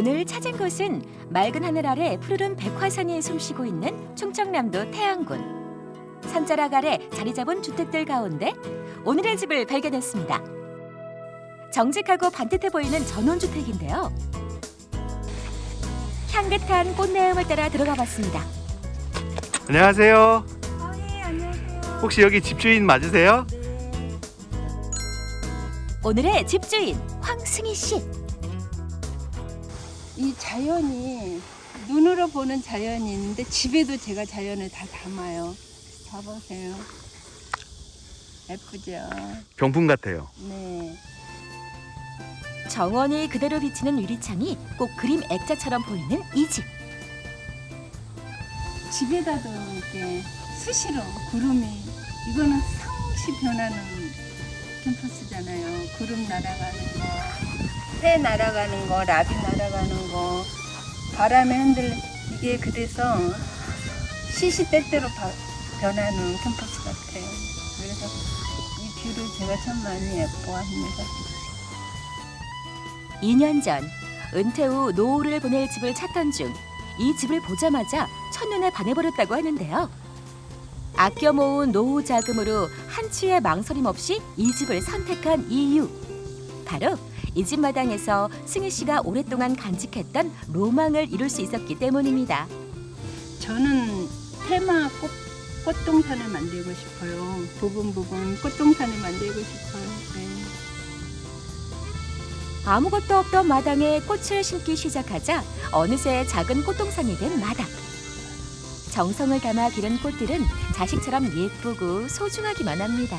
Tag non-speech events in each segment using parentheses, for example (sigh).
오늘 찾은 곳은 맑은 하늘 아래 푸르른 백화산이 숨쉬고 있는 충청남도 태안군. 산자락 아래 자리 잡은 주택들 가운데 오늘의 집을 발견했습니다. 정직하고 반듯해 보이는 전원주택인데요. 향긋한 꽃내음을 따라 들어가 봤습니다. 안녕하세요. 아, 예, 안녕하세요. 혹시 여기 집주인 맞으세요? 오늘의 집주인 황승희 씨. 이 자연이 눈으로 보는 자연이 있는데 집에도 제가 자연을 다 담아요. 봐보세요. 예쁘죠? 병풍 같아요. 네. 정원이 그대로 비치는 유리창이 꼭 그림 액자처럼 보이는 이 집. 집에다도 이렇게 수시로 구름이 이거는 상시 변하는 캠퍼스잖아요. 구름 날아가는 거, 새 날아가는 거, 라비 날아가는 거, 바람에 흔들 이게 그래서 시시때때로 바- 변하는 캠퍼스 같아요. 그래서 이 뷰를 제가 참 많이 예뻐합니다. 2년 전 은퇴 후 노후를 보낼 집을 찾던 중 이 집을 보자마자 첫눈에 반해버렸다고 하는데요. 아껴 모은 노후 자금으로 한치의 망설임 없이 이 집을 선택한 이유. 바로 이 집 마당에서 승희 씨가 오랫동안 간직했던 로망을 이룰 수 있었기 때문입니다. 저는 테마 꽃, 꽃동산을 만들고 싶어요. 부분 부분 꽃동산을 만들고 싶어요. 네. 아무것도 없던 마당에 꽃을 심기 시작하자 어느새 작은 꽃동산이 된 마당. 정성을 담아 기른 꽃들은 자식처럼 예쁘고 소중하기만 합니다.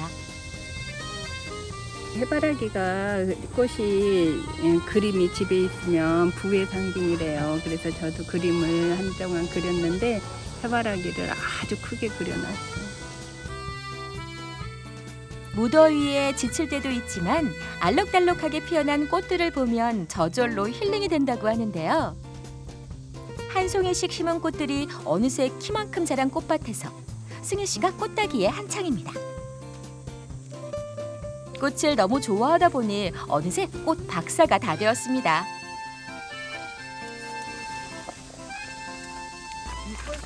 해바라기가 꽃이 예, 그림이 집에 있으면 부의 상징이래요. 그래서 저도 그림을 한동안 그렸는데 해바라기를 아주 크게 그려놨어요. 무더위에 지칠 때도 있지만 알록달록하게 피어난 꽃들을 보면 저절로 힐링이 된다고 하는데요. 한 송이씩 심은 꽃들이 어느새 키만큼 자란 꽃밭에서 승희 씨가 꽃따기에 한창입니다. 꽃을 너무 좋아하다 보니 어느새 꽃 박사가 다 되었습니다.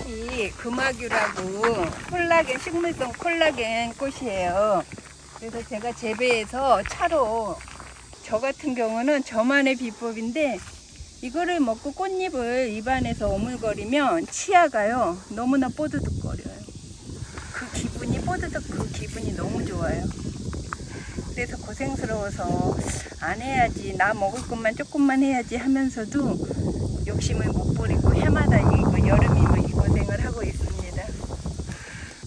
이 금화규라고 콜라겐 식물성 콜라겐 꽃이에요. 그래서 제가 재배해서 차로 저 같은 경우는 저만의 비법인데 이거를 먹고 꽃잎을 입안에서 오물거리면 치아가요 너무나 뽀드득거려요. 그 기분이 뽀드득 그 기분이 너무 좋아요. 그래서 고생스러워서 안 해야지 나 먹을 것만 조금만 해야지 하면서도 욕심을 못 부리고 해마다 이거 여름이면 이 고생을 하고 있습니다.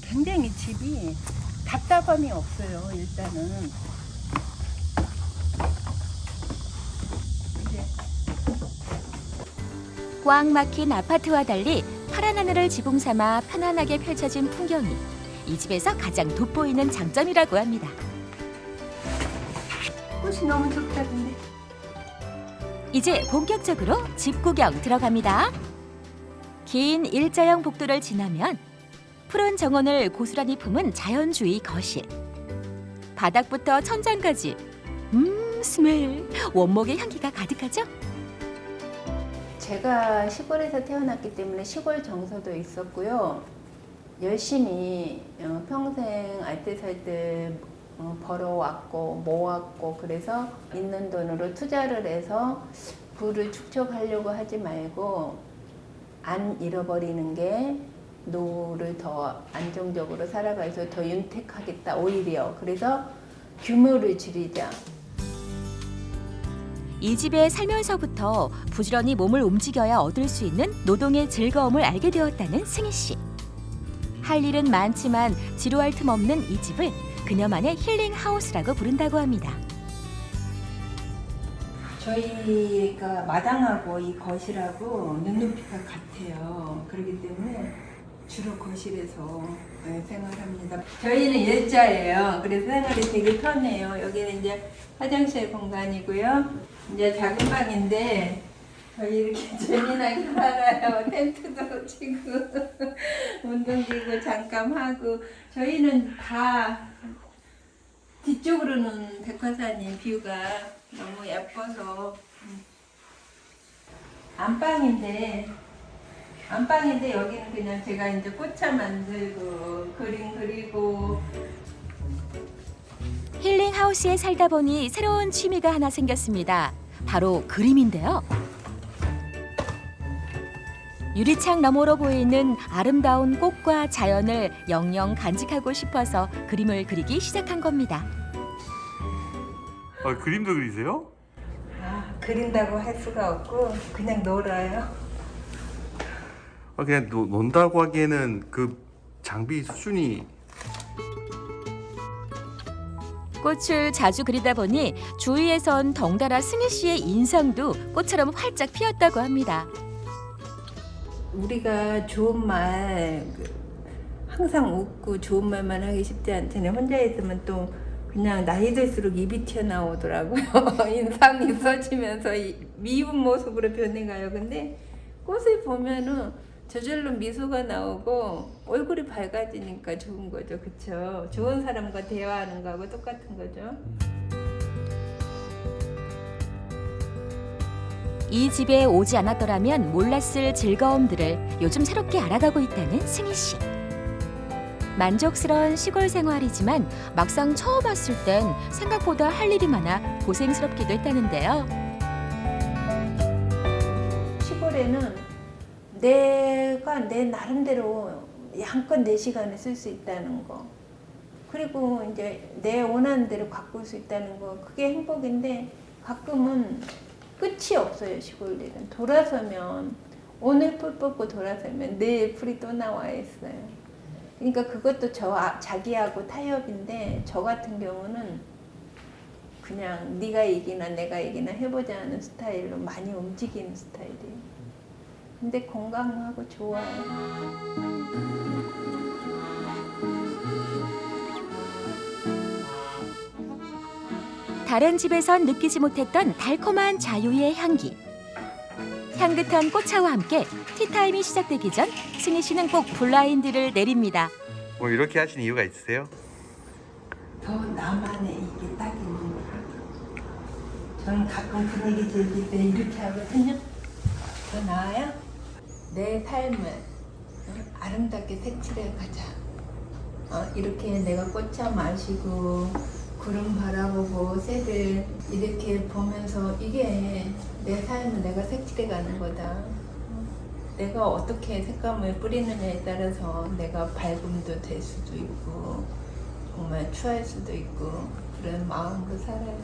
굉장히 집이 답답함이 없어요. 일단은 꽉 막힌 아파트와 달리 파란 하늘을 지붕 삼아 편안하게 펼쳐진 풍경이 이 집에서 가장 돋보이는 장점이라고 합니다. 꽃이 너무 좋다던데. 이제 본격적으로 집 구경 들어갑니다. 긴 일자형 복도를 지나면 푸른 정원을 고스란히 품은 자연주의 거실. 바닥부터 천장까지 음 스멜 원목의 향기가 가득하죠? 제가 시골에서 태어났기 때문에 시골 정서도 있었고요. 열심히 어, 평생 알뜰살뜰 어, 벌어왔고 모았고 그래서 있는 돈으로 투자를 해서 부를 축적하려고 하지 말고 안 잃어버리는 게 노후를 더 안정적으로 살아가서 더 윤택하겠다 오히려 그래서 규모를 줄이자 이 집에 살면서부터 부지런히 몸을 움직여야 얻을 수 있는 노동의 즐거움을 알게 되었다는 승희 씨. 할 일은 많지만 지루할 틈 없는 이 집을 그녀만의 힐링 하우스라고 부른다고 합니다. 저희가 마당하고 이 거실하고 눈높이가 같아요. 그렇기 때문에 주로 거실에서 네, 생활합니다. 저희는 일자예요. 그래서 생활이 되게 편해요. 여기는 이제 화장실 공간이고요. 이제 작은 방인데 저희 이렇게 (laughs) 재미나게 살아요. 텐트도 치고 (laughs) 운동기구 잠깐 하고 저희는 다 뒤쪽으로는 백화산이 뷰가 너무 예뻐서 안방인데 안방인데 여기는 그냥 제가 이제 꽃차 만들고 그림 그리고 힐링 하우스에 살다 보니 새로운 취미가 하나 생겼습니다. 바로 그림인데요. 유리창 너머로 보이는 아름다운 꽃과 자연을 영영 간직하고 싶어서 그림을 그리기 시작한 겁니다. 아, 그림도 그리세요? 아, 그린다고 할 수가 없고 그냥 놀아요. 아, 그냥 노, 논다고 하기에는 그 장비 수준이 꽃을 자주 그리다 보니 주위에선 덩달아 승희 씨의 인상도 꽃처럼 활짝 피었다고 합니다. 우리가 좋은 말 그, 항상 웃고 좋은 말만 하기 쉽지 않잖아요. 혼자 있으면 또 그냥 나이 들수록 입이 튀어나오더라고요. (laughs) 인상이 써지면서 이 미운 모습으로 변해가요. 근데 꽃을 보면은 저절로 미소가 나오고 얼굴이 밝아지니까 좋은 거죠. 그쵸? 좋은 사람과 대화하는 거하고 똑같은 거죠. 이 집에 오지 않았더라면 몰랐을 즐거움들을 요즘 새롭게 알아가고 있다는 승희 씨. 만족스러운 시골 생활이지만 막상 처음 왔을 땐 생각보다 할 일이 많아 고생스럽기도 했다는데요. 시골에는 내가 내 나름대로 양껏 내 시간을 쓸 수 있다는 거 그리고 이제 내 원하는 대로 가꿀 수 있다는 거 그게 행복인데 가끔은 끝이 없어요 시골들은 돌아서면 오늘 풀 뽑고 돌아서면 내일 풀이 또 나와 있어요 그러니까 그것도 저 아- 자기하고 타협인데 저 같은 경우는 그냥 네가 이기나 내가 이기나 해보자 하는 스타일로 많이 움직이는 스타일이에요. 근데 건강하고 좋아요. 다른 집에선 느끼지 못했던 달콤한 자유의 향기. 향긋한 꽃차와 함께 티타임이 시작되기 전 승희 씨는 꼭 블라인드를 내립니다. 뭐 이렇게 하신 이유가 있으세요? 더 나만의 이게 딱 있는 거야. 저는 가끔 분위기 즐길 때 이렇게 하거든요. 더 나아요? 내 삶을 어, 아름답게 색칠해 가자. 어, 이렇게 내가 꽃차 마시고 구름 바라보고 새들 이렇게 보면서 이게 내 삶을 내가 색칠해 가는 거다. 어, 내가 어떻게 색감을 뿌리느냐에 따라서 내가 밝음도 될 수도 있고 정말 추할 수도 있고 그런 마음으로 살아요.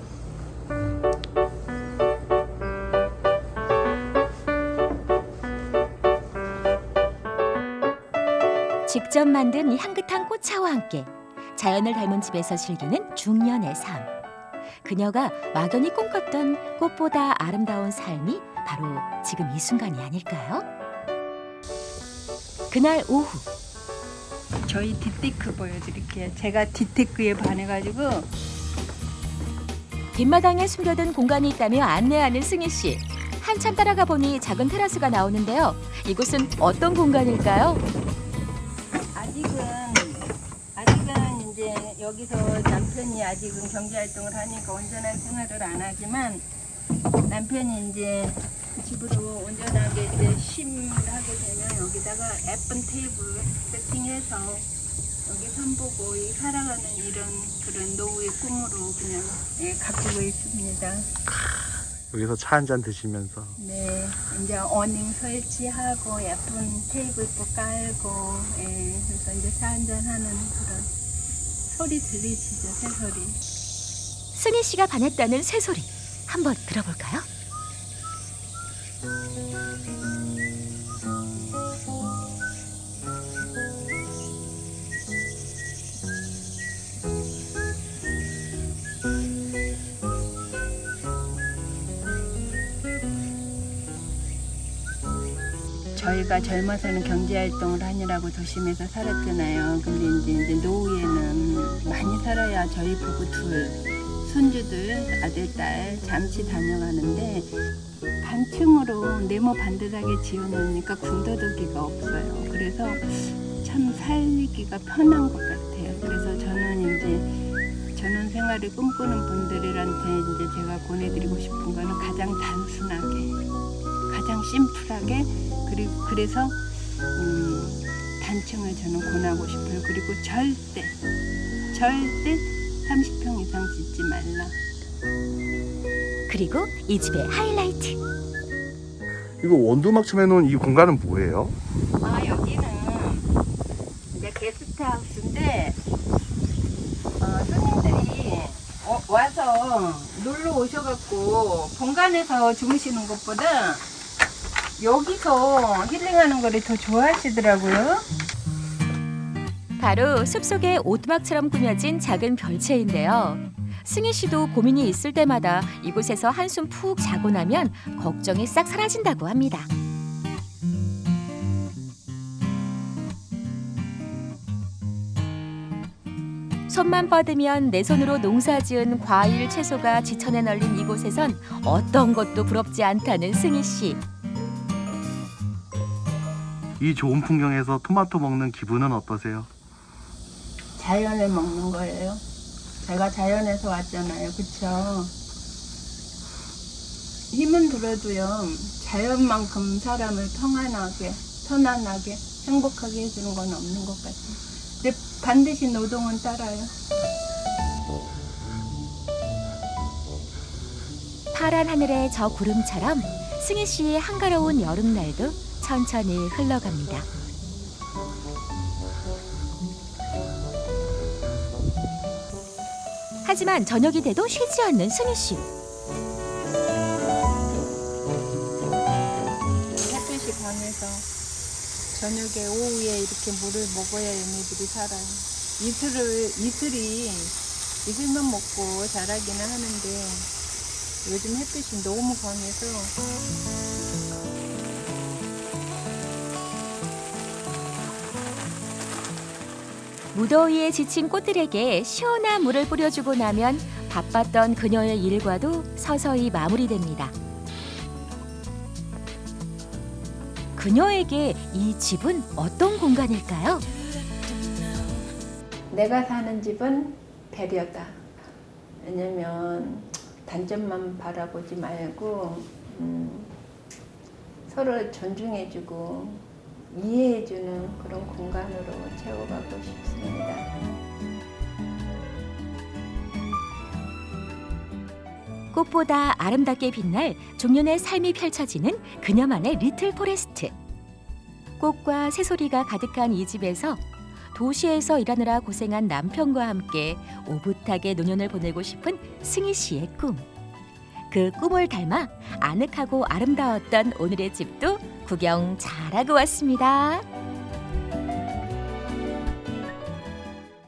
직접 만든 이 향긋한 꽃차와 함께 자연을 닮은 집에서 즐기는 중년의 삶. 그녀가 막연히 꿈꿨던 꽃보다 아름다운 삶이 바로 지금 이 순간이 아닐까요? 그날 오후 저희 디테크 보여드릴게요. 제가 디테크에 반해가지고 뒷마당에 숨겨둔 공간이 있다며 안내하는 승희 씨. 한참 따라가 보니 작은 테라스가 나오는데요. 이곳은 어떤 공간일까요? 여기서 남편이 아직은 경제 활동을 하니까 온전한 생활을 안 하지만 남편이 이제 집으로 온전하게 이제 심하게 되면 여기다가 예쁜 테이블 세팅해서 여기 선보고 이 살아가는 이런 그런 노후의 꿈으로 그냥 예, 가꾸고 있습니다. 여기서 차 한 잔 드시면서 네, 이제 어닝 설치하고 예쁜 테이블도 깔고, 예, 그래서 이제 차 한 잔 하는 그런 소리 들리시죠, 새소리. 승희 씨가 반했다는 새소리. 한번 들어볼까요? 저희가 젊어서는 경제활동을 하느라고 도심에서 살았잖아요. 근데 이제, 이제 노후에는 많이 살아야 저희 부부 둘, 손주들, 아들, 딸 잠시 다녀가는데 단층으로 네모 반듯하게 지어놓으니까 군더더기가 없어요. 그래서 참 살기가 편한 것 같아요. 그래서 저는 이제 전원 생활을 꿈꾸는 분들한테 이제 제가 보내드리고 싶은 거는 가장 단순하게 가장 심플하게 그리고 그래서 음, 단층을 저는 권하고 싶어요. 그리고 절대 절대 30평 이상 짓지 말라. 그리고 이 집의 하이라이트. 이거 원두막 처해 놓은 이 공간은 뭐예요? 아 여기는 이제 게스트하우스인데 어, 손님들이 어, 와서 놀러 오셔갖고 본관에서 주무시는 것보다 여기서 힐링하는 거를 더 좋아하시더라고요. 바로 숲속의 오두막처럼 꾸며진 작은 별채인데요. 승희 씨도 고민이 있을 때마다 이곳에서 한숨 푹 자고 나면 걱정이 싹 사라진다고 합니다. 손만 뻗으면 내 손으로 농사지은 과일 채소가 지천에 널린 이곳에선 어떤 것도 부럽지 않다는 승희 씨. 이 좋은 풍경에서 토마토 먹는 기분은 어떠세요? 자연을 먹는 거예요. 제가 자연에서 왔잖아요. 그쵸? 힘은 들어도요, 자연만큼 사람을 평안하게, 편안하게, 행복하게 해주는 건 없는 것 같아요. 근데 반드시 노동은 따라요. 파란 하늘의 저 구름처럼 승희 씨의 한가로운 여름날도 천천히 흘러갑니다. 하지만 저녁이 돼도 쉬지 않는 승희 씨. 햇빛이 강해서 저녁에 오후에 이렇게 물을 먹어야 얘네들이 살아요. 이슬을 이슬이 이슬만 먹고 자라기는 하는데 요즘 햇빛이 너무 강해서 무더위에 지친 꽃들에게 시원한 물을 뿌려주고 나면 바빴던 그녀의 일과도 서서히 마무리됩니다. 그녀에게 이 집은 어떤 공간일까요? 내가 사는 집은 배려다. 왜냐면 단점만 바라보지 말고 음, 서로 존중해주고 이해해주는 그런 공간으로 채워가고 싶습니다. 꽃보다 아름답게 빛날 종련의 삶이 펼쳐지는 그녀만의 리틀 포레스트. 꽃과 새소리가 가득한 이 집에서 도시에서 일하느라 고생한 남편과 함께 오붓하게 노년을 보내고 싶은 승희 씨의 꿈. 그 꿈을 닮아 아늑하고 아름다웠던 오늘의 집도 구경 잘하고 왔습니다.